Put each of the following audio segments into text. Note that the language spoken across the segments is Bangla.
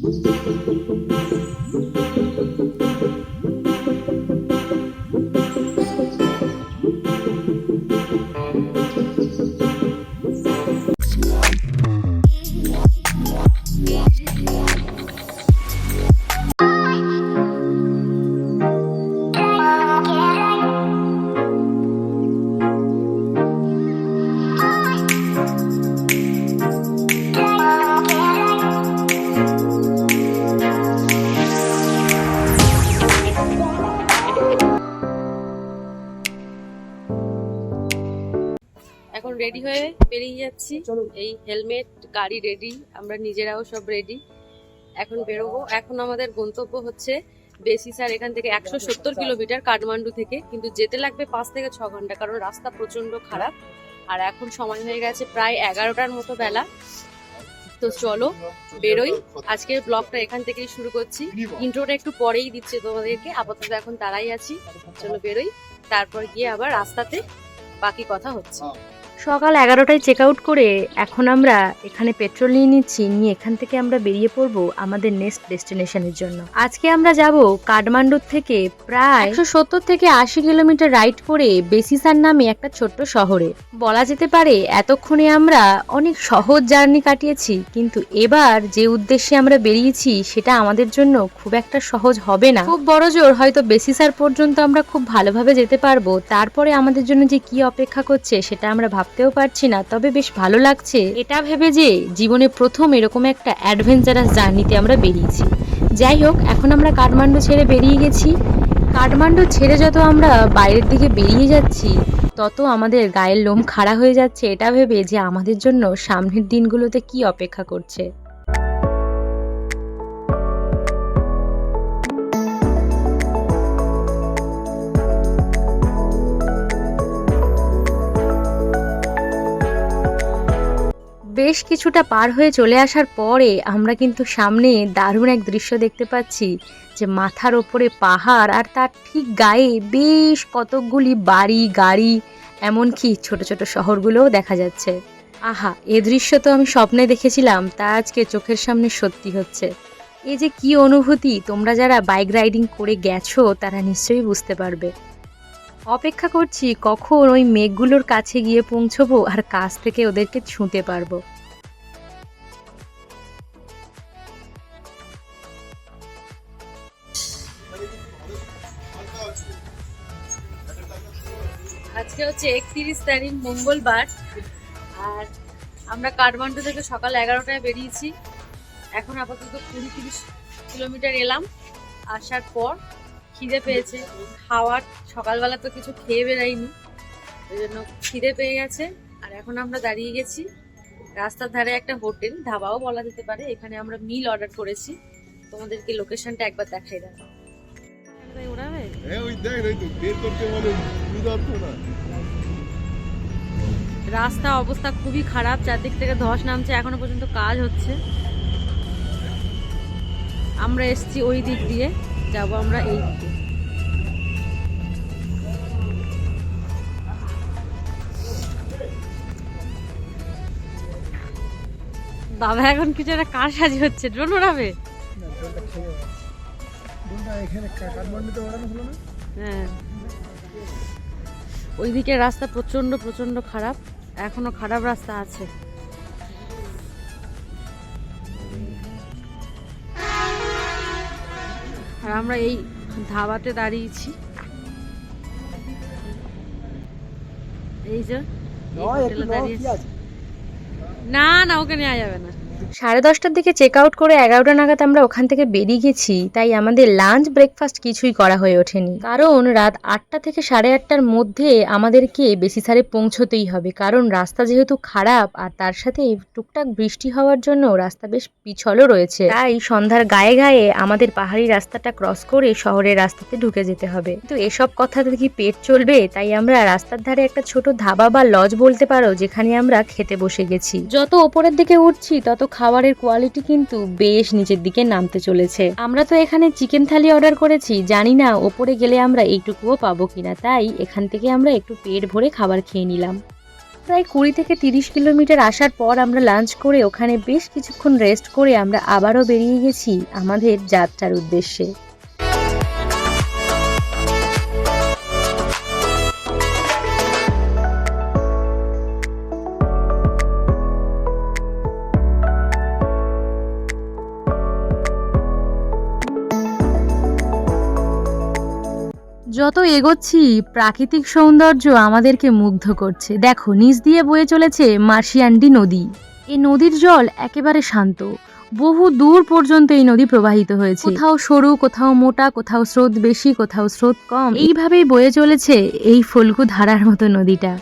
এখন বেরিয়ে যাচ্ছি। এই হেলমেট গাড়ি রেডি আমরা নিজেরাও সব রেডি এখন বেরোবো। এখন আমাদের গন্তব্য হচ্ছে বেশি স্যার এখান থেকে একশো সত্তর কিলোমিটার কাঠমান্ডু থেকে। কিন্তু যেতে লাগবে পাঁচ থেকে ছ ঘণ্টা কারণ রাস্তা প্রচণ্ড খারাপ। আর এখন সময় হয়ে গেছে প্রায় এগারোটার মতো বেলা। তো চলো বেরোই। আজকের ব্লগটা এখান থেকেই শুরু করছি। ইন্ট্রোটা একটু পরেই দিচ্ছে তোমাদেরকে। আপাতত এখন তারাই আছি। চলো বেরোই। তারপর গিয়ে আবার রাস্তাতে বাকি কথা হচ্ছে। সকাল এগারোটায় চেক আউট করে এখন আমরা এখানে পেট্রোল নিয়ে নিচ্ছি, নিয়ে এখান থেকে আমরা বেরিয়ে পড়ব আমাদের নেক্সট ডেস্টিনেশনের জন্য। আজকে আমরা যাব কাঠমান্ডুর থেকে প্রায় একশো সত্তর থেকে আশি কিলোমিটার রাইড করে বেসিসার নামে একটা ছোট্ট শহরে। বলা যেতে পারে এতক্ষণে আমরা অনেক সহজ জার্নি কাটিয়েছি, কিন্তু এবার যে উদ্দেশ্যে আমরা বেরিয়েছি সেটা আমাদের জন্য খুব একটা সহজ হবে না। খুব বড় জোর হয়তো বেসিসার পর্যন্ত আমরা খুব ভালোভাবে যেতে পারব, তারপরে আমাদের জন্য যে কি অপেক্ষা করছে সেটা আমরা ভাবতেও পারছি না, তবে বেশ ভালো লাগছে। এটা ভেবে যে জীবনে প্রথম এরকম একটা অ্যাডভেঞ্চারাস জার্নিতে আমরা বেরিয়েছি। যাই হোক, এখন আমরা কাঠমান্ডু ছেড়ে বেরিয়ে গেছি। কাঠমান্ডু ছেড়ে যত আমরা বাইরের দিকে বেরিয়ে যাচ্ছি, তত আমাদের গায়ের লোম খাড়া হয়ে যাচ্ছে। এটা ভেবে যে আমাদের জন্য সামনের দিনগুলোতে কি অপেক্ষা করছে। বেশ কিছুটা পার হয়ে চলে আসার পরে আমরা কিন্তু সামনে দারুণ এক দৃশ্য দেখতে পাচ্ছি যে মাথার ওপরে পাহাড় আর তার ঠিক গায়ে বেশ কতকগুলি বাড়ি, গাড়ি, এমনকি ছোট ছোট শহরগুলোও দেখা যাচ্ছে। আহা, এ দৃশ্য তো আমি স্বপ্নে দেখেছিলাম, তা আজকে চোখের সামনে সত্যি হচ্ছে। এই যে কি অনুভূতি, তোমরা যারা বাইক রাইডিং করে গেছো, তারা নিশ্চয়ই বুঝতে পারবে। অপেক্ষা করছি কখন ওই মেঘগুলোর কাছে গিয়ে পৌঁছবো আর কাছ থেকে ওদেরকে ছুঁতে পারব। আজকে হচ্ছে একত্রিশ তারিখ, মঙ্গলবার। আর আমরা কাঠমান্ডু থেকে সকাল এগারোটায় বেরিয়েছি। এখন আপাতত কুড়ি তিরিশ কিলোমিটার এলাম। আসার পর খিদে পেয়েছে। খাওয়ার সকালবেলা তো কিছু খেয়ে বেরাইনি ওই জন্য খিদে পেয়ে গেছে। আর এখন আমরা দাঁড়িয়ে গেছি রাস্তার ধারে একটা হোটেল ধাবাও বলা যেতে পারে। এখানে আমরা মিল অর্ডার করেছি। তোমাদেরকে লোকেশনটা একবার দেখাই দেবো হ্যাঁ ওই দেখ তো বের করতে বলে না রাস্তা অবস্থা খুবই খারাপ চারদিক থেকে ধস নামছে এখনও পর্যন্ত কাজ হচ্ছে। আমরা এসছি ওই দিক দিয়ে যাব আমরা এই দিকে। বাবা এখন কিছু একটা কার সাজি হচ্ছে ড্রোন ওড়াবে? হ্যাঁ। ওইদিকে রাস্তা প্রচণ্ড প্রচণ্ড খারাপ। এখনও খারাপ রাস্তা আছে। আর আমরা এই ধাবাতে দাঁড়িয়েছি। এই যে দাঁড়িয়েছি। না না ওকে নেওয়া যাবে না। সাড়ে দশটার দিকে চেক আউট করে এগারোটা নাগাদ আমরা ওখান থেকে বেরিয়ে গেছি, তাই আমাদের লাঞ্চ ব্রেকফাস্ট কিছুই করা হয়ে ওঠেনি। কারণ রাত আটটা থেকে সাড়ে আটটার মধ্যে আমাদেরকে বেশি সারে পৌঁছতেই হবে, কারণ রাস্তা যেহেতু খারাপ আর তার সাথে টুকটাক বৃষ্টি হওয়ার জন্য রাস্তা বেশ পিছলও রয়েছে। তাই সন্ধ্যার গায়ে গায়ে আমাদের পাহাড়ি রাস্তাটা ক্রস করে শহরের রাস্তাতে ঢুকে যেতে হবে। তো এসব কথাতে কি পেট চলবে? তাই আমরা রাস্তার ধারে একটা ছোট ধাবা বা লজ বলতে পারো, যেখানে আমরা খেতে বসে গেছি। যত ওপরের দিকে উঠছি, তত খাবারের কোয়ালিটি কিন্তু বেশ নিচের দিকে নামতে চলেছে। আমরা তো এখানে চিকেন থালি অর্ডার করেছি, জানি না ওপরে গেলে আমরা এইটুকুও পাবো কিনা, তাই এখান থেকে আমরা একটু পেট ভরে খাবার খেয়ে নিলাম। প্রায় কুড়ি থেকে তিরিশ কিলোমিটার আসার পর আমরা লাঞ্চ করে ওখানে বেশ কিছুক্ষণ রেস্ট করে আমরা আবারও বেরিয়ে গেছি আমাদের যাত্রার উদ্দেশ্যে। যত এগোচ্ছি, প্রাকৃতিক সৌন্দর্য আমাদেরকে মুগ্ধ করছে। দেখো, নিচ দিয়ে বয়ে চলেছে মার্শিয়ান্ডি নদী। এই নদীর জল একেবারে শান্ত। বহু দূর পর্যন্ত এই নদী প্রবাহিত হয়েছে। কোথাও সরু, কোথাও মোটা, কোথাও স্রোত বেশি, কোথাও স্রোত কম। এইভাবেই বয়ে চলেছে এই ফলকু ধারার মতো নদীটা।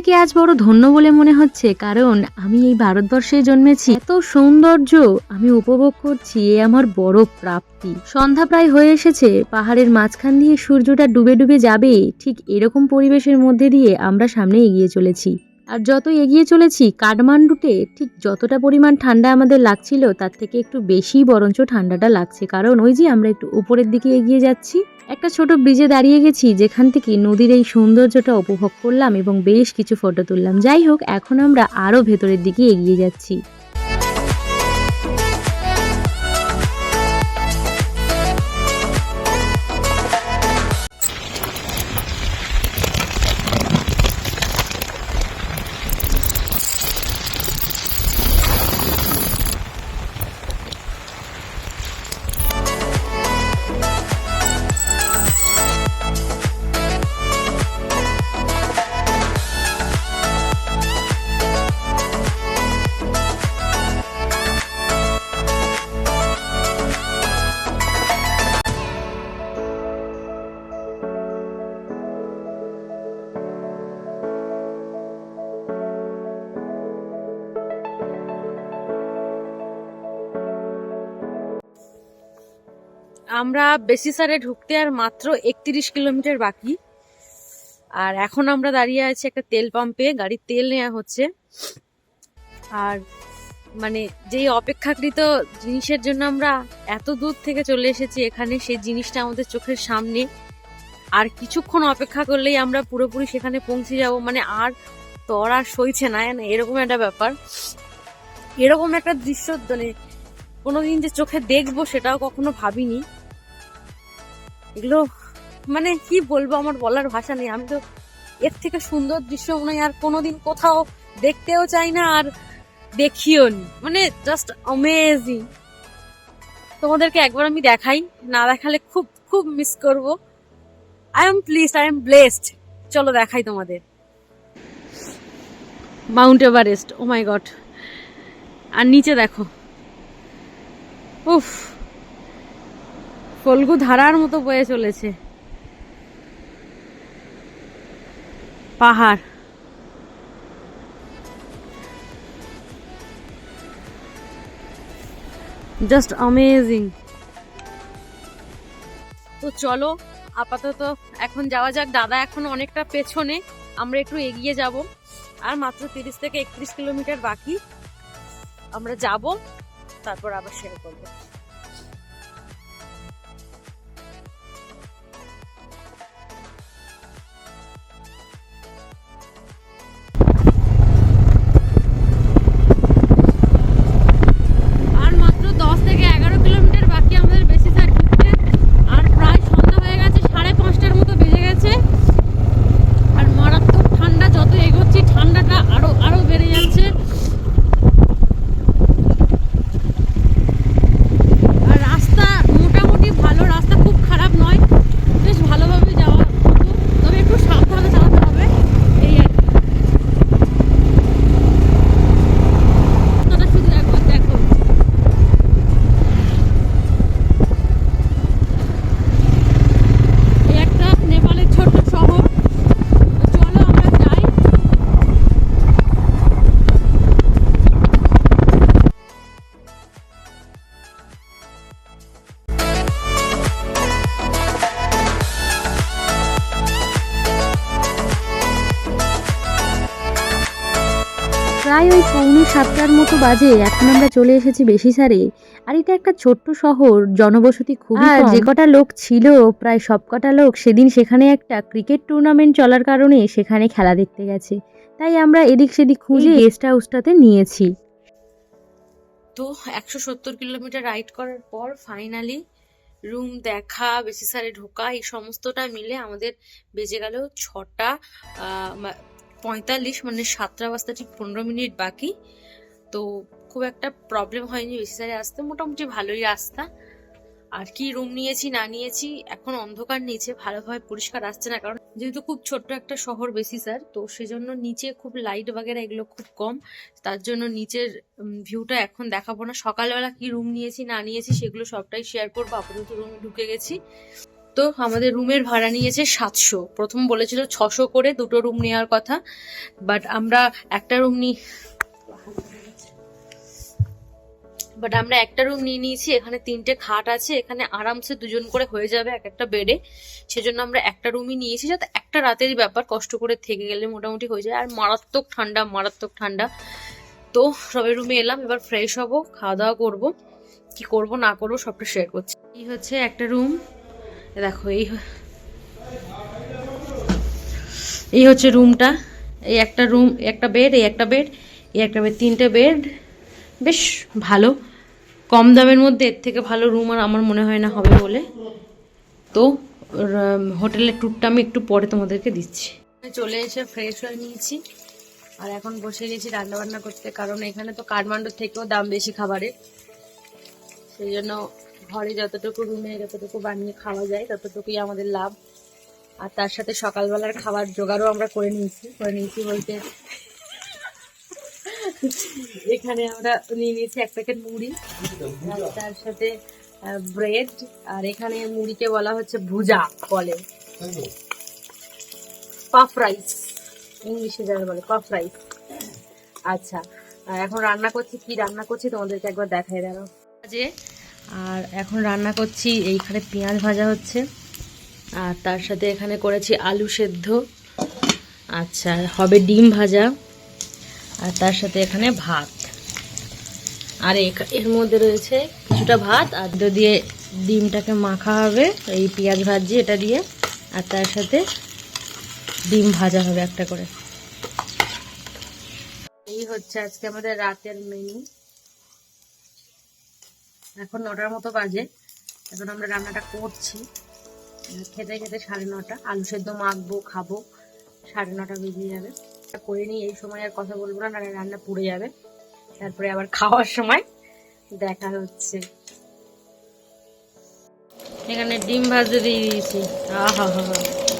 নিজেকে আজ বড় ধন্য বলে মনে হচ্ছে, কারণ আমি এই ভারতবর্ষে জন্মেছি। এত সৌন্দর্য আমি উপভোগ করছি এ আমার বড় প্রাপ্তি। সন্ধ্যা প্রায় হয়ে এসেছে, পাহাড়ের মাঝখান দিয়ে সূর্যটা ডুবে ডুবে যাবে, ঠিক এরকম পরিবেশের মধ্যে দিয়ে আমরা সামনে এগিয়ে চলেছি। আর যত এগিয়ে চলেছি, কাঠমান্ডুতে ঠিক যতটা পরিমাণ ঠান্ডা আমাদের লাগছিল, তার থেকে একটু বেশি বরঞ্চ ঠান্ডাটা লাগছে। কারণ ওই যে আমরা একটু উপরের দিকে এগিয়ে যাচ্ছি, একটা ছোট ব্রিজে দাঁড়িয়ে গেছি, যেখান থেকে নদীর এই সৌন্দর্যটা উপভোগ করলাম এবং বেশ কিছু ফটো তুললাম। যাই হোক, এখন আমরা আরও ভেতরের দিকে এগিয়ে যাচ্ছি। আমরা বেসিসারে ঢুকতে আর মাত্র একত্রিশ কিলোমিটার বাকি। আর এখন আমরা দাঁড়িয়ে আছি একটা তেল পাম্পে, গাড়ির তেল নেওয়া হচ্ছে। আর মানে যেই অপেক্ষাকৃত জিনিসের জন্য আমরা এত দূর থেকে চলে এসেছি এখানে, সেই জিনিসটা আমাদের চোখের সামনে। আর কিছুক্ষণ অপেক্ষা করলেই আমরা পুরোপুরি সেখানে পৌঁছে যাব। মানে আর তর আর সইছে না, এরকম একটা ব্যাপার। এরকম একটা দৃশ্য মানে কোনোদিন যে চোখে দেখব সেটাও কখনো ভাবিনি। এগুলো মানে কি বলব, আমার বলার ভাষা নেই। আমি তো এর থেকে সুন্দর দৃশ্য মনে হয় আর কোনোদিন কোথাও দেখতেও চাই না আর দেখিও নি। মানে জাস্ট অমেজিং তোমাদেরকে একবার আমি দেখাই, না দেখালে খুব খুব মিস করব। I am please I am blessed চলো দেখাই তোমাদের। Mount Everest oh my god আর নিচে দেখো। উফ। ফল্গু ধারার মতো বয়ে চলেছে। পাহাড়। জাস্ট অমেজিং তো চলো, আপাতত এখন যাওয়া যাক। দাদা এখন অনেকটা পেছনে, আমরা একটু এগিয়ে যাব। আর মাত্র তিরিশ থেকে একত্রিশ কিলোমিটার বাকি। আমরা যাব, তারপর আবার শেয়ার করব। সাতটার মতো বাজে এখন আমরা চলে এসেছি বেশি সারে আর এটা একটা ছোট্ট শহর জনবসতি খুব আর যে কটা লোক ছিল প্রায় সব কটা লোক সেদিন সেখানে একটা ক্রিকেট টুর্নামেন্ট চলার কারণে সেখানে খেলা দেখতে গেছে। তাই আমরা এদিক সেদিক খুঁজে গেস্ট হাউসটাতে নিয়েছি। তো একশো সত্তর কিলোমিটার রাইড করার পর ফাইনালি রুম দেখা বেশি সারে ঢোকা এই সমস্তটা মিলে আমাদের বেজে গেল ছটা পঁয়তাল্লিশ মানে সাতটা বাজতে ঠিক পনেরো মিনিট বাকি। তো খুব একটা প্রবলেম হয়নি বেশি সারে আসতে, মোটামুটি ভালোই রাস্তা। আর কি রুম নিয়েছি, না নিয়েছি, এখন অন্ধকার নিচে ভালোভাবে পরিষ্কার আসছে না, কারণ যেহেতু খুব ছোট্ট একটা শহর বেশি স্যার তো সেজন্য নিচে খুব লাইট বাগেরা এগুলো খুব কম। তার জন্য নিচের ভিউটা এখন দেখাবো না। সকালবেলা কি রুম নিয়েছি, না নিয়েছি, সেগুলো সবটাই শেয়ার করব। আপাতত রুমে ঢুকে গেছি। তো আমাদের রুমের ভাড়া নিয়েছে সাতশো। প্রথম বলেছিল ছশো করে দুটো রুম নেওয়ার কথা বাট আমরা একটা রুম নিই বাট আমরা একটা রুম নিয়ে নিয়েছি, এখানে তিনটে খাট আছে, এখানে আরামসে দুজন করে হয়ে যাবে এক একটা বেডে। সেজন্য আমরা একটা রুমই নিয়েছি, যাতে একটা রাতেরই ব্যাপার কষ্ট করে থেকে গেলে মোটামুটি হয়ে যায়। আর মারাত্মক ঠান্ডা মারাত্মক ঠান্ডা। তো সবাই রুমে এলাম, এবার ফ্রেশ হব, খাওয়া দাওয়া করব। কি করব, না করব, সবটা শেয়ার করছি। এই হচ্ছে একটা রুম। দেখো, এই এই হচ্ছে রুমটা। এই একটা রুম একটা বেড, এই একটা বেড, এই একটা বেড, তিনটে বেড। বেশ ভালো। কম দামের মধ্যে এর থেকে ভালো রুম আর আমার মনে হয় না হবে বলে। তো হোটেলের ট্যুরটা আমি একটু পরে তোমাদেরকে দিচ্ছি। চলে এসে ফ্রেশ হয়ে নিয়েছি। আর এখন বসে গেছি রান্না বান্না করতে, কারণ এখানে তো কাঠমান্ডুর থেকেও দাম বেশি খাবারের। সেই জন্য ঘরে যতটুকু রুমে যতটুকু বানিয়ে খাওয়া যায়, ততটুকুই আমাদের লাভ। আর তার সাথে সকালবেলার খাবার জোগাড়ও আমরা করে নিয়েছি। করে নিয়েছি বলতে এখানে আমরা নিয়ে নিয়েছি এক প্যাকেট মুড়ি তার সাথে ব্রেড, আর এখানে মুড়িকে বলা হচ্ছে ভুজা বলে। পাফ রাইস, ইংলিশে যারা বলে পাফ রাইস। আচ্ছা এখন রান্না করছি, কি রান্না করছি তোমাদেরকে একবার দেখাই দাঁড়াও। যে আর এখন রান্না করছি, এইখানে পেঁয়াজ ভাজা হচ্ছে। আর তার সাথে এখানে করেছি আলু সেদ্ধ। আচ্ছা হবে ডিম ভাজা। আর তার সাথে এখানে ভাত। আর এর মধ্যে রয়েছে কিছুটা ভাত, আর দিয়ে ডিমটাকে মাখা হবে, এই পেঁয়াজ ভাজি এটা দিয়ে। আর তার সাথে ডিম ভাজা হবে একটা করে। এই হচ্ছে আজকে আমাদের রাতের মেনু এখন নটার মতো বাজে। এখন আমরা রান্নাটা করছি। খেতে খেতে সাড়ে নটা। আলু সেদ্ধ মাখবো, খাব। সাড়ে নটা বেজে যাবে। করে নিই এই সময় আর কথা বলব না, নাহলে রান্না পুড়ে যাবে। তারপরে আবার খাওয়ার সময় দেখা হচ্ছে। এখানে ডিম ভাজতে দিয়ে দিয়েছি। আহা হা হা।